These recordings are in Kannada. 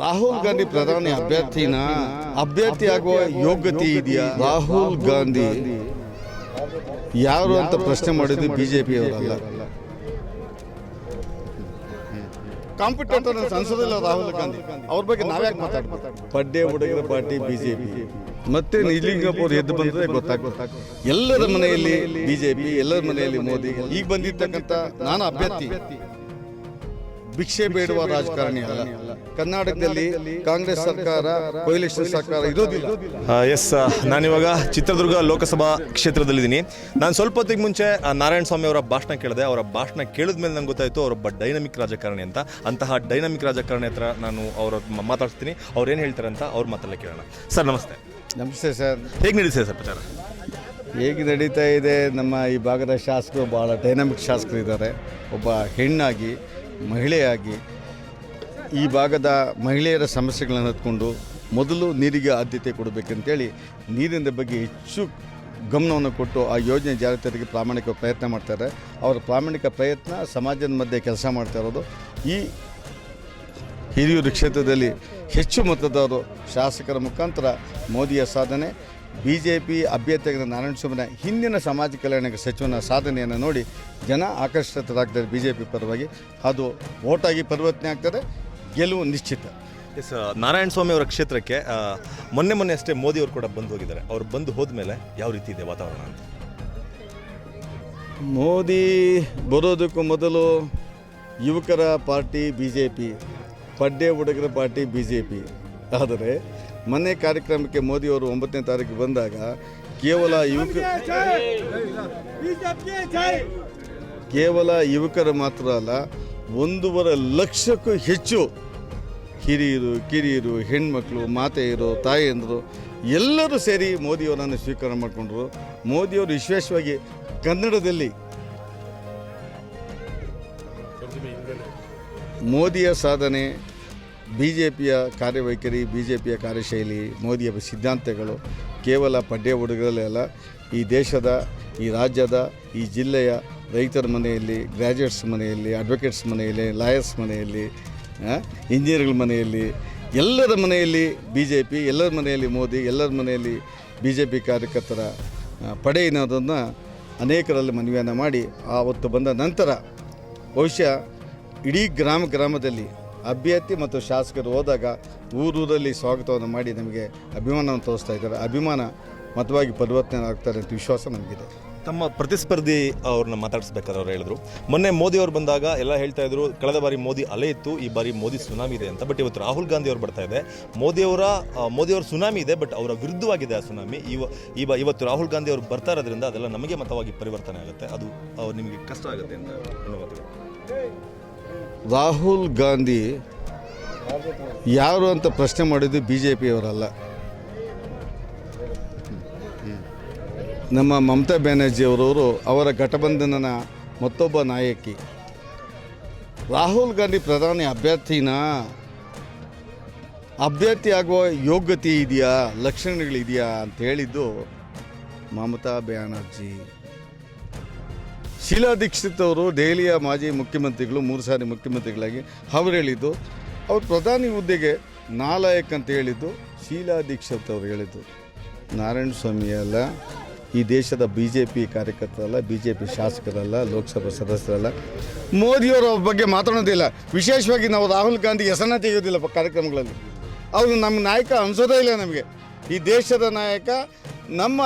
ರಾಹುಲ್ ಗಾಂಧಿ ಪ್ರಧಾನಿ ಅಭ್ಯರ್ಥಿನ ಅಭ್ಯರ್ಥಿ ಆಗುವ ಯೋಗ್ಯತೆ ಇದೆಯಾ? ರಾಹುಲ್ ಗಾಂಧಿ. ಯಾರು ಅಂತ ಪ್ರಶ್ನೆ ಮಾಡಿದ್ದು ಬಿಜೆಪಿ ಅವರಲ್ಲ. ಅಂತ ಸಂಸದಿಲ್ಲ ರಾಹುಲ್ ಗಾಂಧಿ. ಅವ್ರ ಬಗ್ಗೆ ನಾವ್ಯಾಕೆ ಮಾತಾಡ್ಬೇಕು? ಪಡ್ಡೆ ಹುಡುಗರ ಪಾರ್ಟಿ ಬಿಜೆಪಿ. ಮತ್ತೆ ನಿಜಲಿಂಗಪುರ ಎದ್ದು ಬಂದ್ರೆ ಗೊತ್ತಾಗ್ತದೆ. ಎಲ್ಲರ ಮನೆಯಲ್ಲಿ ಬಿಜೆಪಿ ಎಲ್ಲರ ಮನೆಯಲ್ಲಿ ಮೋದಿ. ಈಗ ಬಂದಿರ್ತಕ್ಕಂಥ ನಾನು ಅಭ್ಯರ್ಥಿ. ಭಿಕ್ಷೆ ಬೇಡುವ ರಾಜಕಾರಣಿ ಅಲ್ಲ. ಕರ್ನಾಟಕದಲ್ಲಿ ಕಾಂಗ್ರೆಸ್ ಸರ್ಕಾರ ಕೊಯ್ಲೇಷನ್ ಸರ್ಕಾರ ಇರೋದಿಲ್ಲ. ಎಸ್ ನಾನಿವಾಗ ಚಿತ್ರದುರ್ಗ ಲೋಕಸಭಾ ಕ್ಷೇತ್ರದಲ್ಲಿದ್ದೀನಿ. ನಾನು ಸ್ವಲ್ಪ ಹೊತ್ತಿಗೆ ಮುಂಚೆ ಆ, ನಾರಾಯಣ ಸ್ವಾಮಿ ಅವರ ಭಾಷಣ ಕೇಳಿದೆ. ಅವರ ಭಾಷಣ ಕೇಳಿದ ಮೇಲೆ ನಂಗೆ ಗೊತ್ತಾಯಿತು ಅವರೊಬ್ಬ ಡೈನಮಿಕ್ ರಾಜಕಾರಣಿ ಅಂತ. ಅಂತಹ ಡೈನಮಿಕ್ ರಾಜಕಾರಣಿ ಹತ್ರ ನಾನು ಅವರ ಮಾತಾಡ್ತೀನಿ ಅವ್ರು ಏನು ಹೇಳ್ತಾರೆ ಅಂತ ಅವ್ರ ಮಾತಲ್ಲೇ ಕೇಳೋಣ. ಸರ್ ನಮಸ್ತೆ. ನಮಸ್ತೆ ಸರ್ ಹೇಗೆ ನಡೀತಿದೆ ಸರ್ ಪ್ರಚಾರ? ಹೇಗೆ ನಡೀತಾ ಇದೆ? ನಮ್ಮ ಈ ಭಾಗದ ಶಾಸಕರು ಭಾಳ ಡೈನಮಿಕ್ ಶಾಸಕರು ಇದ್ದಾರೆ ಒಬ್ಬ ಹೆಣ್ಣಾಗಿ ಮಹಿಳೆಯಾಗಿ ಈ ಭಾಗದ ಮಹಿಳೆಯರ ಸಮಸ್ಯೆಗಳನ್ನು ಹತ್ಕೊಂಡು ಮೊದಲು ನೀರಿಗೆ ಆದ್ಯತೆ ಕೊಡಬೇಕಂತೇಳಿ ನೀರಿನ ಬಗ್ಗೆ ಹೆಚ್ಚು ಗಮನವನ್ನು ಕೊಟ್ಟು ಆ ಯೋಜನೆ ಜಾರಿ ತರಲಿಕ್ಕೆ ಪ್ರಾಮಾಣಿಕ ಪ್ರಯತ್ನ ಮಾಡ್ತಾರೆ. ಅವರ ಪ್ರಾಮಾಣಿಕ ಪ್ರಯತ್ನ ಸಮಾಜದ ಮಧ್ಯೆ ಕೆಲಸ ಮಾಡ್ತಾ ಇರೋದು. ಈ ಹಿರಿಯೂರು ಕ್ಷೇತ್ರದಲ್ಲಿ ಹೆಚ್ಚು ಮತದಾರರು ಶಾಸಕರ ಮುಖಾಂತರ ಮೋದಿಯ ಸಾಧನೆ. ಬಿ ಜೆ ಪಿ ಅಭ್ಯರ್ಥಿಯಾಗಿದ್ದ ನಾರಾಯಣ ಸ್ವಾಮಿನ ಹಿಂದಿನ ಸಮಾಜ ಕಲ್ಯಾಣ ಸಚಿವನ ಸಾಧನೆಯನ್ನು ನೋಡಿ ಜನ ಆಕರ್ಷಿತರಾಗ್ತಾರೆ ಬಿ ಜೆ ಪಿ ಪರವಾಗಿ. ಅದು ಓಟಾಗಿ ಪರಿವರ್ತನೆ ಆಗ್ತದೆ ಗೆಲುವು ನಿಶ್ಚಿತ. ಎಸ್ ನಾರಾಯಣ ಸ್ವಾಮಿ ಅವರ ಕ್ಷೇತ್ರಕ್ಕೆ ಮೊನ್ನೆ ಮೊನ್ನೆ ಅಷ್ಟೇ ಮೋದಿ ಅವರು ಕೂಡ ಬಂದು ಹೋಗಿದ್ದಾರೆ. ಅವ್ರು ಬಂದು ಹೋದ್ಮೇಲೆ ಯಾವ ರೀತಿ ಇದೆ ವಾತಾವರಣ ಅಂತ? ಮೋದಿ ಬರೋದಕ್ಕೂ ಮೊದಲು ಯುವಕರ ಪಾರ್ಟಿ ಬಿ ಜೆ ಪಿ ಪಡ್ಡೆ ಹುಡುಗರ ಪಾರ್ಟಿ ಬಿ ಜೆ ಪಿ ಆದರೆ ಮೊನ್ನೆ ಕಾರ್ಯಕ್ರಮಕ್ಕೆ ಮೋದಿಯವರು ಒಂಬತ್ತನೇ ತಾರೀಕು ಬಂದಾಗ ಕೇವಲ ಯುವಕ ಕೇವಲ ಯುವಕರು ಮಾತ್ರ ಅಲ್ಲ ಒಂದೂವರೆ ಲಕ್ಷಕ್ಕೂ ಹೆಚ್ಚು ಹಿರಿಯರು ಕಿರಿಯರು ಹೆಣ್ಮಕ್ಳು ಮಾತೆಯರು ತಾಯಿಯಂದರು ಎಲ್ಲರೂ ಸೇರಿ ಮೋದಿಯವರನ್ನು ಸ್ವೀಕಾರ ಮಾಡಿಕೊಂಡ್ರು. ಮೋದಿಯವರು ವಿಶೇಷವಾಗಿ ಕನ್ನಡದಲ್ಲಿ ಮೋದಿಯ ಸಾಧನೆ ಬಿ ಜೆ ಪಿಯ ಕಾರ್ಯವೈಖರಿ ಬಿ ಜೆ ಪಿಯ ಕಾರ್ಯಶೈಲಿ, ಮೋದಿಯ ಸಿದ್ಧಾಂತಗಳು ಕೇವಲ ಪಡ್ಡೆ ಹುಡುಗರಲ್ಲೇ ಅಲ್ಲ, ಈ ದೇಶದ, ಈ ರಾಜ್ಯದ, ಈ ಜಿಲ್ಲೆಯ ರೈತರ ಮನೆಯಲ್ಲಿ ಗ್ರ್ಯಾಜುಯೇಟ್ಸ್ ಮನೆಯಲ್ಲಿ, ಅಡ್ವೊಕೇಟ್ಸ್ ಮನೆಯಲ್ಲಿ, ಲಾಯರ್ಸ್ ಮನೆಯಲ್ಲಿ ಇಂಜಿನಿಯರ್ಗಳ ಮನೆಯಲ್ಲಿ, ಎಲ್ಲರ ಮನೆಯಲ್ಲಿ ಬಿ ಜೆ ಪಿ ಎಲ್ಲರ ಮನೆಯಲ್ಲಿ ಮೋದಿ, ಎಲ್ಲರ ಮನೆಯಲ್ಲಿ ಬಿ ಜೆ ಪಿ ಕಾರ್ಯಕರ್ತರ ಪಡೆ ಅನ್ನೋದನ್ನು ಅನೇಕರಲ್ಲಿ ಮನವಿಯನ್ನು ಮಾಡಿ ಆವತ್ತು ಬಂದ ನಂತರ ಬಹುಶಃ ಇಡೀ ಗ್ರಾಮ, ಗ್ರಾಮದಲ್ಲಿ ಅಭ್ಯರ್ಥಿ ಮತ್ತು ಶಾಸಕರು ಹೋದಾಗ ಊರೂರಲ್ಲಿ ಸ್ವಾಗತವನ್ನು ಮಾಡಿ ನಮಗೆ ಅಭಿಮಾನವನ್ನು ತೋರಿಸ್ತಾ ಇದ್ದಾರೆ. ಅಭಿಮಾನ ಮತವಾಗಿ ಪರಿವರ್ತನೆ ಆಗ್ತಾರೆ ಅಂತ ವಿಶ್ವಾಸ ನಮಗಿದೆ. ತಮ್ಮ ಪ್ರತಿಸ್ಪರ್ಧಿ ಅವ್ರನ್ನ ಮಾತಾಡಿಸ್ಬೇಕಾದ್ರೆ ಅವ್ರು ಹೇಳಿದ್ರು. ಮೊನ್ನೆ ಮೋದಿ ಅವರು ಬಂದಾಗ ಎಲ್ಲ ಹೇಳ್ತಾ ಇದ್ರು, ಕಳೆದ ಬಾರಿ ಮೋದಿ ಅಲೆ ಇತ್ತು, ಈ ಬಾರಿ ಮೋದಿ ಸುನಾಮಿ ಇದೆ ಅಂತ. ಬಟ್ ಇವತ್ತು ರಾಹುಲ್ ಗಾಂಧಿ ಅವರು ಬರ್ತಾ ಇದೆ. ಮೋದಿಯವರ ಮೋದಿಯವರ ಸುನಾಮಿ ಇದೆ, ಬಟ್ ಅವರ ವಿರುದ್ಧವಾಗಿದೆ ಆ ಸುನಾಮಿ. ಇವ ಇವ ಇವತ್ತು ರಾಹುಲ್ ಗಾಂಧಿ ಅವರು ಬರ್ತಾ ಇರೋದ್ರಿಂದ ಅದೆಲ್ಲ ನಮಗೆ ಮತವಾಗಿ ಪರಿವರ್ತನೆ ಆಗುತ್ತೆ. ಅದು ನಿಮಗೆ ಕಷ್ಟ ಆಗುತ್ತೆ ಅಂತ ಅನ್ನೋದು. ರಾಹುಲ್ ಗಾಂಧಿ ಯಾರು ಅಂತ ಪ್ರಶ್ನೆ ಮಾಡಿದ್ದು ಬಿ ಜೆ ಪಿಯವರಲ್ಲ ನಮ್ಮ ಮಮತಾ ಬ್ಯಾನರ್ಜಿಯವರವರು ಅವರ ಘಟಬಂಧನನ ಮತ್ತೊಬ್ಬ ನಾಯಕಿ. ರಾಹುಲ್ ಗಾಂಧಿ ಪ್ರಧಾನಿ ಅಭ್ಯರ್ಥಿನ? ಅಭ್ಯರ್ಥಿ ಆಗುವ ಯೋಗ್ಯತೆ ಇದೆಯಾ? ಲಕ್ಷಣಗಳಿದೆಯಾ ಅಂತ ಹೇಳಿದ್ದು ಮಮತಾ ಬ್ಯಾನರ್ಜಿ. ಶೀಲಾ ದೀಕ್ಷಿತ್ ಅವರು ದೆಹಲಿಯ ಮಾಜಿ ಮುಖ್ಯಮಂತ್ರಿಗಳು, ಮೂರು ಸಾರಿ ಮುಖ್ಯಮಂತ್ರಿಗಳಾಗಿ ಅವರು ಹೇಳಿದ್ದು, ಅವ್ರು ಪ್ರಧಾನಿ ಹುದ್ದೆಗೆ ನಾಲಾಯಕ್ ಅಂತ ಹೇಳಿದ್ದು ಶೀಲಾ ದೀಕ್ಷಿತ್ ಅವರು ಹೇಳಿದ್ದು. ನಾರಾಯಣ ಸ್ವಾಮಿ ಅಲ್ಲ, ಈ ದೇಶದ ಬಿ ಜೆ ಪಿ ಕಾರ್ಯಕರ್ತರಲ್ಲ ಬಿ ಜೆ ಪಿ ಶಾಸಕರಲ್ಲ, ಲೋಕಸಭಾ ಸದಸ್ಯರಲ್ಲ. ಮೋದಿಯವರ ಬಗ್ಗೆ ಮಾತಾಡೋದಿಲ್ಲ. ವಿಶೇಷವಾಗಿ ನಾವು ರಾಹುಲ್ ಗಾಂಧಿ ಹೆಸರನ್ನ ತೆಗೆಯೋದಿಲ್ಲ ಕಾರ್ಯಕ್ರಮಗಳಲ್ಲಿ. ಅವರು ನಮ್ಮ ನಾಯಕ ಅನಿಸೋದೇ ಇಲ್ಲ ನಮಗೆ. ಈ ದೇಶದ ನಾಯಕ ನಮ್ಮ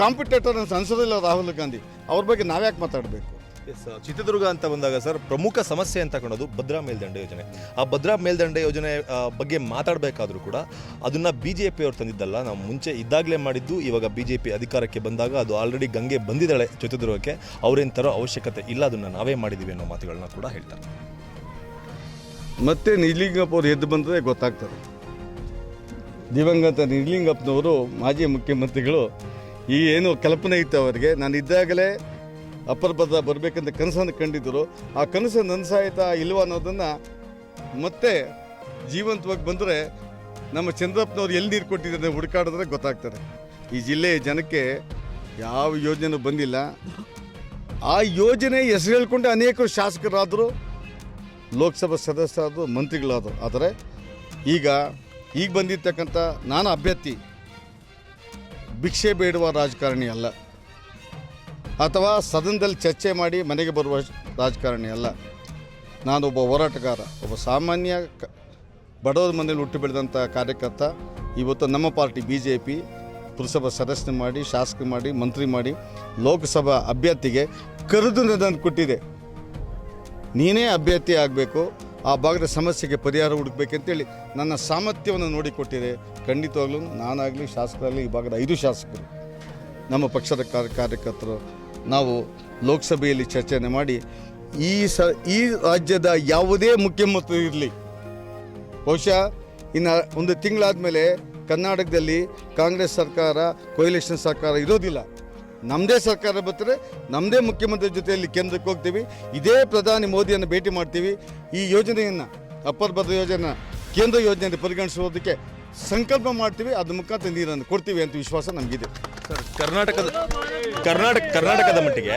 ಕಾಂಪಿಟೇಟರ್ ಅನ್ಸೋದಿಲ್ಲ ರಾಹುಲ್ ಗಾಂಧಿ. ಅವ್ರ ಬಗ್ಗೆ ನಾವ್ಯಾಕೆ ಮಾತಾಡಬೇಕು? ಎಸ್ ಚಿತ್ರದುರ್ಗ ಅಂತ ಬಂದಾಗ ಸರ್ ಪ್ರಮುಖ ಸಮಸ್ಯೆ ಅಂತ ಕಾಣೋದು ಭದ್ರಾ ಮೇಲ್ದಂಡೆ ಯೋಜನೆ. ಆ ಭದ್ರಾ ಮೇಲ್ದಂಡೆ ಯೋಜನೆ ಬಗ್ಗೆ ಮಾತಾಡಬೇಕಾದ್ರೂ ಕೂಡ ಅದನ್ನ ಬಿ ಜೆ ಪಿ ಅವ್ರು ತಂದಿದ್ದಲ್ಲ ನಾವು ಮುಂಚೆ ಇದ್ದಾಗಲೇ ಮಾಡಿದ್ದು ಇವಾಗ ಬಿ ಜೆ ಪಿ ಅಧಿಕಾರಕ್ಕೆ ಬಂದಾಗ ಅದು ಆಲ್ರೆಡಿ ಗಂಗೆ ಬಂದಿದ್ದಾಳೆ ಚಿತ್ರದುರ್ಗಕ್ಕೆ. ಅವ್ರೇನು ತರೋ ಅವಶ್ಯಕತೆ ಇಲ್ಲ ಅದನ್ನ ನಾವೇ ಮಾಡಿದ್ದೀವಿ ಅನ್ನೋ ಮಾತುಗಳನ್ನ ಕೂಡ ಹೇಳ್ತಾರೆ. ಮತ್ತೆ ನಿಜಲಿಂಗಪ್ಪ ಅವ್ರು ಎದ್ದು ಬಂದರೆ ಗೊತ್ತಾಗ್ತದೆ. ದಿವಂಗತ ನಿಜಲಿಂಗಪ್ಪನವರು ಮಾಜಿ ಮುಖ್ಯಮಂತ್ರಿಗಳು ಈ ಏನು ಕಲ್ಪನೆ ಇತ್ತು ಅವರಿಗೆ, ನಾನು ಇದ್ದಾಗಲೇ ಅಪ್ಪರ ಭದ್ರ ಬರಬೇಕಂತ ಕನಸನ್ನು ಕಂಡಿದ್ದರು. ಆ ಕನಸು ನನಸಾಯ್ತಾ ಇಲ್ವಾ ಅನ್ನೋದನ್ನು ಮತ್ತೆ ಜೀವಂತವಾಗಿ ಬಂದರೆ ನಮ್ಮ ಚಂದ್ರಪ್ಪನವ್ರು ಎಲ್ಲಿ ನೀರು ಕೊಟ್ಟಿದ್ದಾರೆ ಹುಡುಕಾಡಿದ್ರೆ ಗೊತ್ತಾಗ್ತದೆ. ಈ ಜಿಲ್ಲೆಯ ಜನಕ್ಕೆ ಯಾವ ಯೋಜನೆ ಬಂದಿಲ್ಲ. ಆ ಯೋಜನೆ ಹೆಸರು ಹೇಳ್ಕೊಂಡು ಅನೇಕರು ಶಾಸಕರಾದರು, ಲೋಕಸಭಾ ಸದಸ್ಯರಾದರು, ಮಂತ್ರಿಗಳಾದರು. ಆದರೆ ಈಗ ಈಗ ಬಂದಿರ್ತಕ್ಕಂಥ ನಾನು ಅಭ್ಯರ್ಥಿ ಭಿಕ್ಷೆ ಬೇಡುವ ರಾಜಕಾರಣಿ ಅಲ್ಲ. ಅಥವಾ ಸದನದಲ್ಲಿ ಚರ್ಚೆ ಮಾಡಿ ಮನೆಗೆ ಬರುವ ರಾಜಕಾರಣಿ ಅಲ್ಲ. ನಾನು ಒಬ್ಬ ಹೋರಾಟಗಾರ, ಒಬ್ಬ ಸಾಮಾನ್ಯ ಬಡವರ ಮನೆಯಲ್ಲಿ ಹುಟ್ಟು ಬೆಳೆದಂಥ ಕಾರ್ಯಕರ್ತ, ಇವತ್ತು ನಮ್ಮ ಪಾರ್ಟಿ ಬಿ ಜೆ ಪಿ ಪುರಸಭಾ ಸದಸ್ಯ ಮಾಡಿ ಶಾಸಕ ಮಾಡಿ, ಮಂತ್ರಿ ಮಾಡಿ, ಲೋಕಸಭಾ ಅಭ್ಯರ್ಥಿಗೆ ಕರೆದು ನನ್ನನ್ನು ಕೊಟ್ಟಿದೆ. ನೀನೇ ಅಭ್ಯರ್ಥಿ ಆಗಬೇಕು ಆ ಭಾಗದ ಸಮಸ್ಯೆಗೆ ಪರಿಹಾರ ಹುಡುಕಬೇಕಂತೇಳಿ ನನ್ನ ಸಾಮರ್ಥ್ಯವನ್ನು ನೋಡಿಕೊಟ್ಟಿದೆ ಖಂಡಿತವಾಗ್ಲೂ ನಾನಾಗಲಿ ಶಾಸಕರಾಗಲಿ ಈ ಭಾಗದ ಐದು ಶಾಸಕರು. ನಮ್ಮ ಪಕ್ಷದ ಕಾರ್ಯ ಕಾರ್ಯಕರ್ತರು, ನಾವು ಲೋಕಸಭೆಯಲ್ಲಿ ಚರ್ಚೆನೆ ಮಾಡಿ ಈ ಸ, ಈ ರಾಜ್ಯದ ಯಾವುದೇ ಮುಖ್ಯಮಂತ್ರಿ ಇರಲಿ. ಬಹುಶಃ ಇನ್ನು ಒಂದು ತಿಂಗಳಾದ ಮೇಲೆ ಕರ್ನಾಟಕದಲ್ಲಿ ಕಾಂಗ್ರೆಸ್ ಸರ್ಕಾರ ಕೊಯಲೇಷನ್ ಸರ್ಕಾರ ಇರೋದಿಲ್ಲ. ನಮ್ಮದೇ ಸರ್ಕಾರ ಬರ್ತಾರೆ ನಮ್ಮದೇ ಮುಖ್ಯಮಂತ್ರಿ ಜೊತೆಯಲ್ಲಿ ಕೇಂದ್ರಕ್ಕೆ ಹೋಗ್ತೀವಿ. ಇದೇ ಪ್ರಧಾನಿ ಮೋದಿಯನ್ನು ಭೇಟಿ ಮಾಡ್ತೀವಿ. ಈ ಯೋಜನೆಯನ್ನು, ಅಪ್ಪರ್ ಭದ್ರ ಯೋಜನೆ ಕೇಂದ್ರ ಯೋಜನೆಯಲ್ಲಿ ಪರಿಗಣಿಸುವುದಕ್ಕೆ ಸಂಕಲ್ಪ ಮಾಡ್ತೀವಿ ಅದ್ರ ಮುಖಾಂತರ ನೀರನ್ನು ಕೊಡ್ತೀವಿ ಅಂತ ವಿಶ್ವಾಸ ನಮಗಿದೆ. ಸರ್ ಕರ್ನಾಟಕದ ಕರ್ನಾಟಕ ಕರ್ನಾಟಕದ ಮಟ್ಟಿಗೆ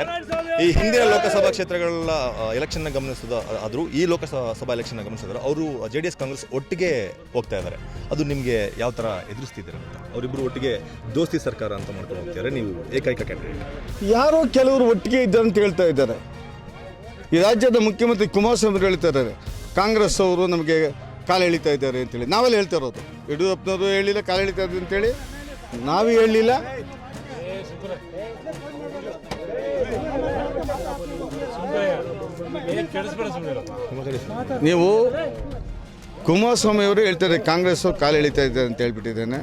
ಈ ಹಿಂದಿನ ಲೋಕಸಭಾ ಕ್ಷೇತ್ರಗಳ ಎಲೆಕ್ಷನ್ನ ಗಮನಿಸೋದು ಆದರೂ ಈ ಲೋಕಸಭಾ ಎಲೆಕ್ಷನ್ನ ಗಮನಿಸಿದ್ರೆ ಅವರು ಜೆ ಡಿ ಎಸ್ ಕಾಂಗ್ರೆಸ್ ಒಟ್ಟಿಗೆ ಹೋಗ್ತಾ ಇದ್ದಾರೆ. ಅದು ನಿಮಗೆ ಯಾವ ಥರ ಎದುರಿಸ್ತಿದ್ದೀರ ಅಂತ? ಅವರಿಬ್ಬರು ಒಟ್ಟಿಗೆ ದೋಸ್ತಿ ಸರ್ಕಾರ ಅಂತ ಮಾಡ್ಕೊಂಡು ಹೋಗ್ತಾರೆ ನೀವು ಏಕೈಕ ಕ್ಯಾಂಡಿಡೇಟ್ ಯಾರೋ ಕೆಲವರು ಒಟ್ಟಿಗೆ ಇದ್ದಾರೆ ಅಂತ ಹೇಳ್ತಾ ಇದ್ದಾರೆ. ಈ ರಾಜ್ಯದ ಮುಖ್ಯಮಂತ್ರಿ ಕುಮಾರಸ್ವಾಮಿ ಅವರು ಹೇಳ್ತಾ ಇದ್ದಾರೆ. ಕಾಂಗ್ರೆಸ್ ಅವರು ನಮಗೆ ಕಾಲು ಎಳಿತಾ ಇದ್ದಾರೆ ಅಂತೇಳಿ. ನಾವೆಲ್ಲ ಹೇಳ್ತಾ ಇರೋದು. ಯಡಿಯೂರಪ್ಪನವರು ಹೇಳಿಲ್ಲ, ಕಾಲು ಎಳಿತಾ ಇದ್ದಾರೆ ಅಂತೇಳಿ. ನಾವೇ ಹೇಳಲಿಲ್ಲ ನೀವು ಕುಮಾರಸ್ವಾಮಿ ಅವರು ಹೇಳ್ತಾರೆ ಕಾಂಗ್ರೆಸ್ ಕಾಲ ಎಳಿತಾ ಇದ್ದಾರೆ ಅಂತ ಹೇಳ್ಬಿಟ್ಟಿದ್ದೇನೆ.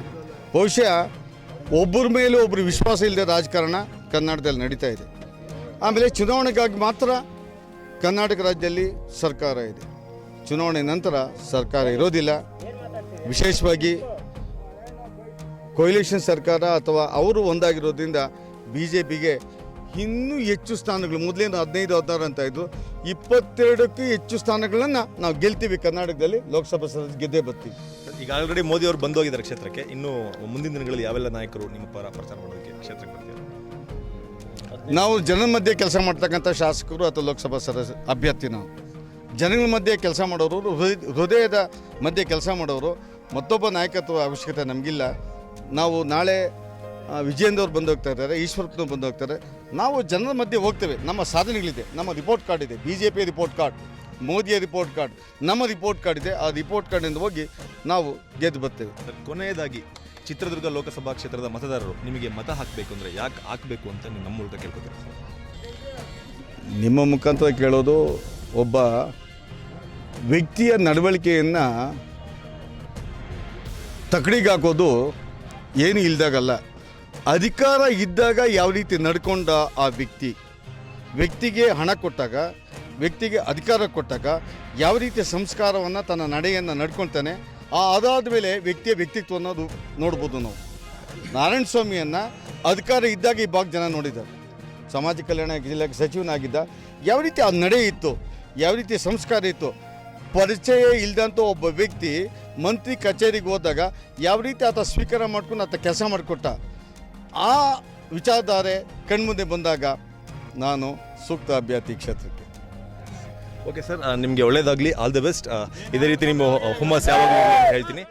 ಬಹುಶಃ ಒಬ್ಬರ ಮೇಲೆ ಒಬ್ಬರು ವಿಶ್ವಾಸ ಇಲ್ಲದೆ ರಾಜಕಾರಣ ಕರ್ನಾಟಕದಲ್ಲಿ ನಡೀತಾ ಇದೆ. ಆಮೇಲೆ ಚುನಾವಣೆಗಾಗಿ ಮಾತ್ರ ಕರ್ನಾಟಕ ರಾಜ್ಯದಲ್ಲಿ ಸರ್ಕಾರ ಇದೆ. ಚುನಾವಣೆ ನಂತರ ಸರ್ಕಾರ ಇರೋದಿಲ್ಲ. ವಿಶೇಷವಾಗಿ ಕೊಯ್ಲೇಷನ್ ಸರ್ಕಾರ ಅಥವಾ ಅವರು ಒಂದಾಗಿರೋದ್ರಿಂದ ಬಿ ಜೆ ಪಿಗೆ ಇನ್ನೂ ಹೆಚ್ಚು ಸ್ಥಾನಗಳು ಮೊದಲೇನು ಹದಿನೈದು ಹದಿನಾರು ಅಂತ ಇದ್ದು ಇಪ್ಪತ್ತೆರಡಕ್ಕೂ ಹೆಚ್ಚು ಸ್ಥಾನಗಳನ್ನು ನಾವು ಗೆಲ್ತೀವಿ ಕರ್ನಾಟಕದಲ್ಲಿ ಲೋಕಸಭಾ ಸದಸ್ಯ ಗೆದ್ದೇ ಬರ್ತೀವಿ. ಈಗ ಆಲ್ರೆಡಿ ಮೋದಿ ಅವರು ಬಂದೋಗಿದ್ದಾರೆ ಕ್ಷೇತ್ರಕ್ಕೆ. ಇನ್ನು ಮುಂದಿನ ದಿನಗಳಲ್ಲಿ ಯಾವೆಲ್ಲ ನಾಯಕರು ನಿಮ್ಮ ಪರ ಪ್ರಚಾರ ಮಾಡೋದಕ್ಕೆ ಕ್ಷೇತ್ರಕ್ಕೆ ಬರ್ತೀರಾ? ನಾವು ಜನರ ಮಧ್ಯೆ ಕೆಲಸ ಮಾಡ್ತಕ್ಕಂಥ ಶಾಸಕರು ಅಥವಾ ಲೋಕಸಭಾ ಸದಸ್ಯ ಅಭ್ಯರ್ಥಿ ನಾವು. ಜನಗಳ ಮಧ್ಯೆ ಕೆಲಸ ಮಾಡೋರು ಹೃದಯ- ಹೃದಯದ ಮಧ್ಯೆ ಕೆಲಸ ಮಾಡೋರು ಮತ್ತೊಬ್ಬ ನಾಯಕತ್ವ ಅವಶ್ಯಕತೆ ನಮಗಿಲ್ಲ. ನಾವು ನಾಳೆ ವಿಜಯೇಂದ್ರವ್ರು ಬಂದು ಹೋಗ್ತಾ ಇದ್ದಾರೆ ಈಶ್ವರಪ್ಪನವ್ರು ಬಂದು ಹೋಗ್ತಾರೆ ನಾವು ಜನರ ಮಧ್ಯೆ ಹೋಗ್ತೇವೆ. ನಮ್ಮ ಸಾಧನೆಗಳಿದೆ. ನಮ್ಮ ರಿಪೋರ್ಟ್ ಕಾರ್ಡ್ ಇದೆ. B J P report card ಮೋದಿಯ report card ನಮ್ಮ ರಿಪೋರ್ಟ್ ಕಾರ್ಡ್ ಇದೆ. ಆ ರಿಪೋರ್ಟ್ ಕಾರ್ಡಿಂದ ಹೋಗಿ ನಾವು ಗೆದ್ದು ಬರ್ತೇವೆ. ಕೊನೆಯದಾಗಿ ಚಿತ್ರದುರ್ಗ ಲೋಕಸಭಾ ಕ್ಷೇತ್ರದ ಮತದಾರರು ನಿಮಗೆ ಮತ ಹಾಕಬೇಕು ಅಂದರೆ ಯಾಕೆ ಹಾಕಬೇಕು ಅಂತ ನೀವು ನಮ್ಮ ಮೂಲಕ ಕೇಳ್ಕೊತೀರಾ ನಿಮ್ಮ ಮುಖಾಂತರ ಕೇಳೋದು ಒಬ್ಬ ವ್ಯಕ್ತಿಯ ನಡವಳಿಕೆಯನ್ನು ತಕಡಿಗೆ ಹಾಕೋದು ಏನು ಇಲ್ದಾಗಲ್ಲ. ಅಧಿಕಾರ ಇದ್ದಾಗ ಯಾವ ರೀತಿ ನಡ್ಕೊಂಡ ಆ ವ್ಯಕ್ತಿ? ವ್ಯಕ್ತಿಗೆ ಹಣ ಕೊಟ್ಟಾಗ, ವ್ಯಕ್ತಿಗೆ ಅಧಿಕಾರ ಕೊಟ್ಟಾಗ ಯಾವ ರೀತಿಯ ಸಂಸ್ಕಾರವನ್ನು ತನ್ನ ನಡೆಯನ್ನು ನಡ್ಕೊಳ್ತಾನೆ ಆ ಅದಾದ ಮೇಲೆ ವ್ಯಕ್ತಿಯ ವ್ಯಕ್ತಿತ್ವ ಅನ್ನೋದು ನೋಡ್ಬೋದು ನಾವು. ನಾರಾಯಣ ಸ್ವಾಮಿಯನ್ನು ಅಧಿಕಾರ ಇದ್ದಾಗ ಈ ಭಾಗ ಜನ ನೋಡಿದ್ದಾರೆ. ಸಮಾಜ ಕಲ್ಯಾಣ ಇಲಾಖೆ ಸಚಿವನಾಗಿದ್ದ ಯಾವ ರೀತಿ ಆ ನಡೆ ಇತ್ತು ಯಾವ ರೀತಿ ಸಂಸ್ಕಾರ ಇತ್ತು? ಪರಿಚಯ ಇಲ್ಲದಂಥ ಒಬ್ಬ ವ್ಯಕ್ತಿ ಮಂತ್ರಿ ಕಚೇರಿಗೆ ಹೋದಾಗ ಯಾವ ರೀತಿ ಆತ ಸ್ವೀಕಾರ ಮಾಡ್ಕೊಂಡು ಆತ ಕೆಲಸ ಮಾಡಿಕೊಟ್ಟ? ಆ ವಿಚಾರಧಾರೆ ಕಣ್ಮುಂದೆ ಬಂದಾಗ ನಾನು ಸೂಕ್ತ ಅಭ್ಯರ್ಥಿ ಕ್ಷೇತ್ರಕ್ಕೆ. ಓಕೆ ಸರ್ ನಿಮಗೆ ಒಳ್ಳೆಯದಾಗಲಿ ಆಲ್ ದ ಬೆಸ್ಟ್ ಇದೇ ರೀತಿ ನಿಮ್ಮ ಹುಮ್ಮಸ್ ಯಾವಾಗಲೂ ಹೇಳ್ತೀನಿ.